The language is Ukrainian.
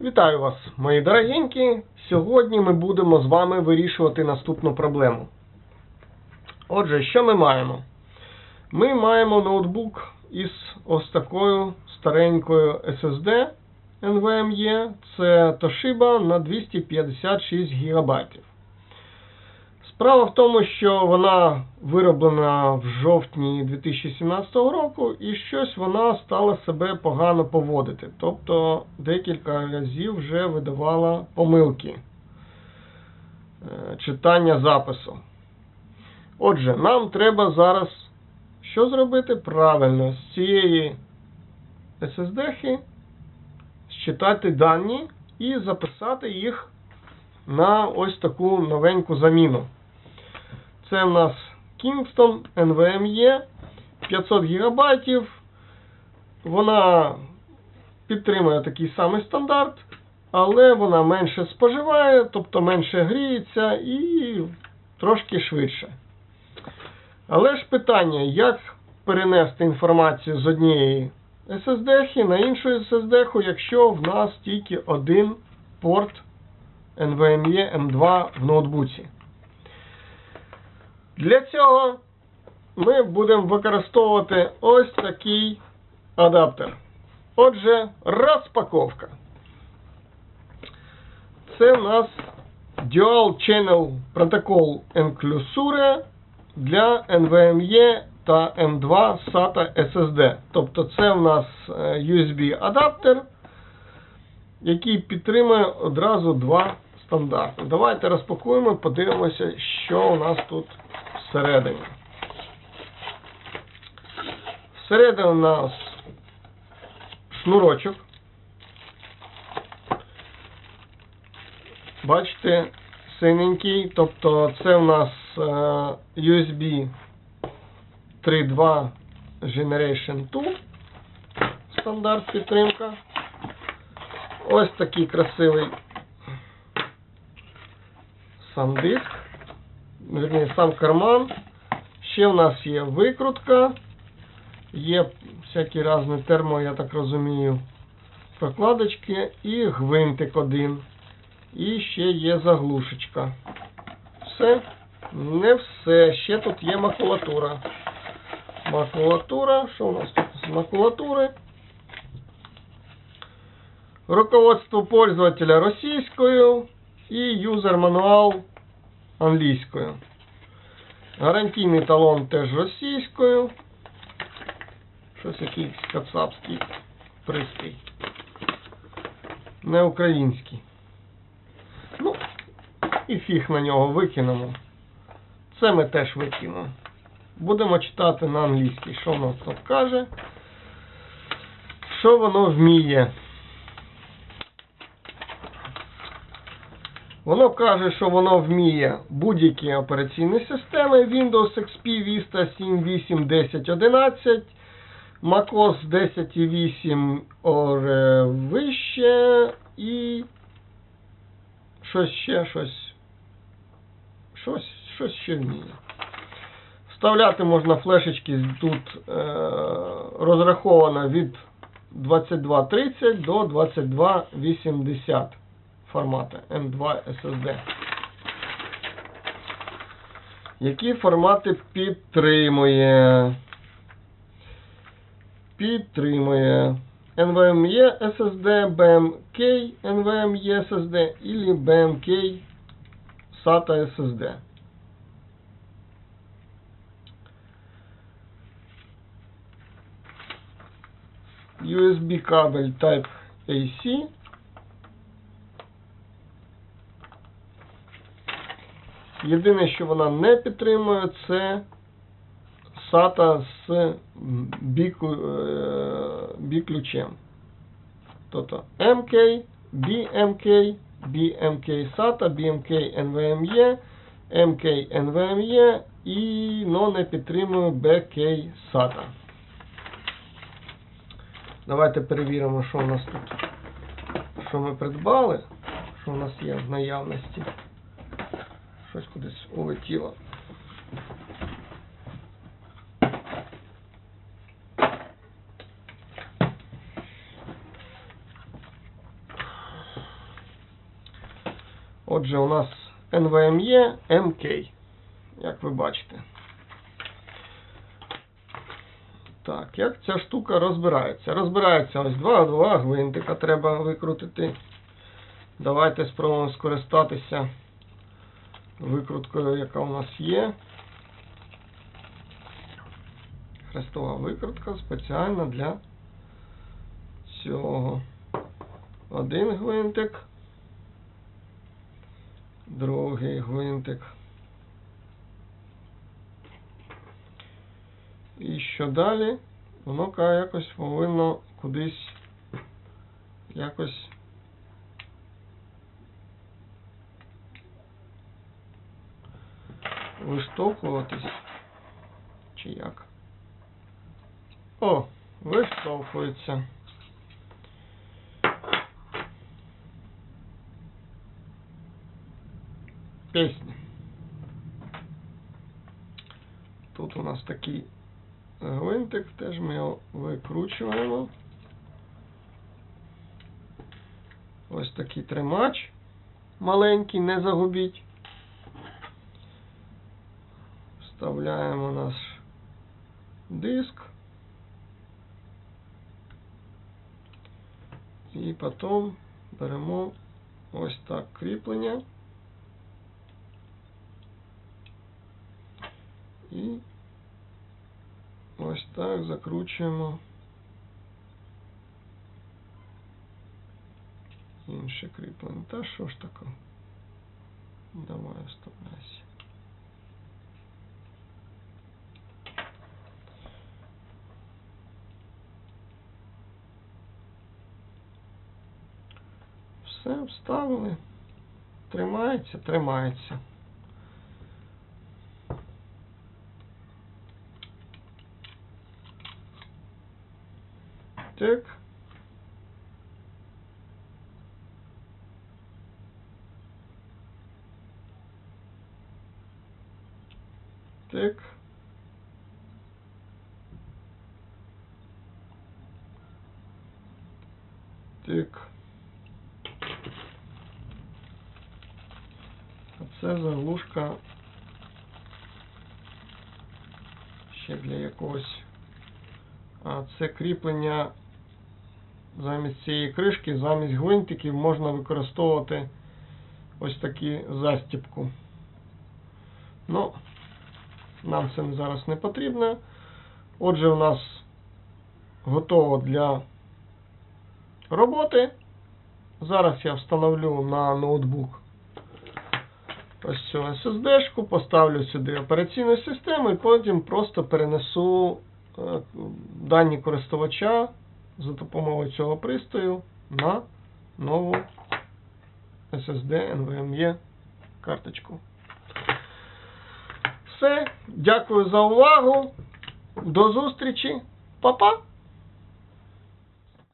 Вітаю вас, мої дорогенькі. Сьогодні ми будемо з вами вирішувати наступну проблему. Отже, що ми маємо? Ми маємо ноутбук із ось такою старенькою SSD NVMe. Це Toshiba на 256 ГБ. Справа в тому, що вона вироблена в жовтні 2017 року, і щось вона стала себе погано поводити. Тобто декілька разів вже видавала помилки е, читання запису. Отже, нам треба зараз що зробити? Правильно, з цієї SSD считати дані і записати їх на ось таку новеньку заміну. Це в нас Kingston NVMe 500 ГБ. Вона підтримує такий самий стандарт, але вона менше споживає, тобто менше гріється і трошки швидше. Але ж питання, як перенести інформацію з однієї SSD на іншу SSD, якщо в нас тільки один порт NVMe M2 в ноутбуці. Для цього ми будемо використовувати ось такий адаптер. Отже, розпаковка. Це у нас Dual Channel Protocol Enclosure для NVMe та M2 SATA SSD. Тобто це у нас USB адаптер, який підтримує одразу два стандарти. Давайте розпакуємо подивимося, що у нас тут всередині. Всередині у нас шнурочок. Бачите, синенький, тобто це у нас е, USB 3.2 Generation 2 стандарт підтримка. Ось такий красивий сам диск, верні, сам карман. Ще в нас є викрутка, є всякі різні термо, я так розумію, прокладочки і гвинтик один. І ще є заглушечка. Все, не все. Ще тут є макулатура. Макулатура. Що у нас тут з макулатури? Руководство пользователя російською і юзер мануал англійською. Гарантійний талон теж російською. Щось якийсь кацапський пристрій. Не український. Ну, і фіг на нього викинемо. Це ми теж викинемо. Будемо читати на англійській, що воно тут каже. Що воно вміє. Воно каже, що воно вміє будь-які операційні системи Windows XP, Vista 7, 8, 10, 11, macOS 10.8 or вище і щось ще, щось. Щось, щось ще вміє. Вставляти можна флешечки тут е, розраховано від 2230 до 2280 формати M2 SSD. Які формати підтримує? Підтримує NVMe SSD, BMK NVMe SSD или BMK SATA SSD. USB кабель Type AC. Єдине, що вона не підтримує, це SATA з B-ключем. Тобто MK, BMK, BMK SATA, BMK NVMe, MK NVMe і но не підтримує BK SATA. Давайте перевіримо, що у нас тут. Що ми придбали, що у нас є в наявності. Щось кудись улетіло. Отже, у нас NVMe MK, як ви бачите. Так, як ця штука розбирається? Розбирається ось два, два гвинтика треба викрутити. Давайте спробуємо скористатися викруткою, яка у нас є. Хрестова викрутка спеціальна для цього. Один гвинтик, другий гвинтик. І що далі? Воно якось повинно кудись якось виштовхуватись. Чи як? О, виштовхується. Пісня. Тут у нас такий гвинтик, теж ми його викручуємо. Ось такий тримач маленький, не загубіть. Вставляємо наш диск. І потім беремо ось так кріплення. І ось так закручуємо інше кріплення. Та що ж таке? Давай вставляйся. Все, вставили. Тримається, тримається. Так. Так. Так. А це заглушка ще для якогось. А це кріплення замість цієї кришки, замість гвинтиків можна використовувати ось таку застіпку. Ну, нам це зараз не потрібно. Отже, у нас готово для роботи. Зараз я встановлю на ноутбук ось цю SSD-шку, поставлю сюди операційну систему і потім просто перенесу е, дані користувача за допомогою цього пристрою на нову SSD NVMe карточку. Все, дякую за увагу. До зустрічі. Па-па!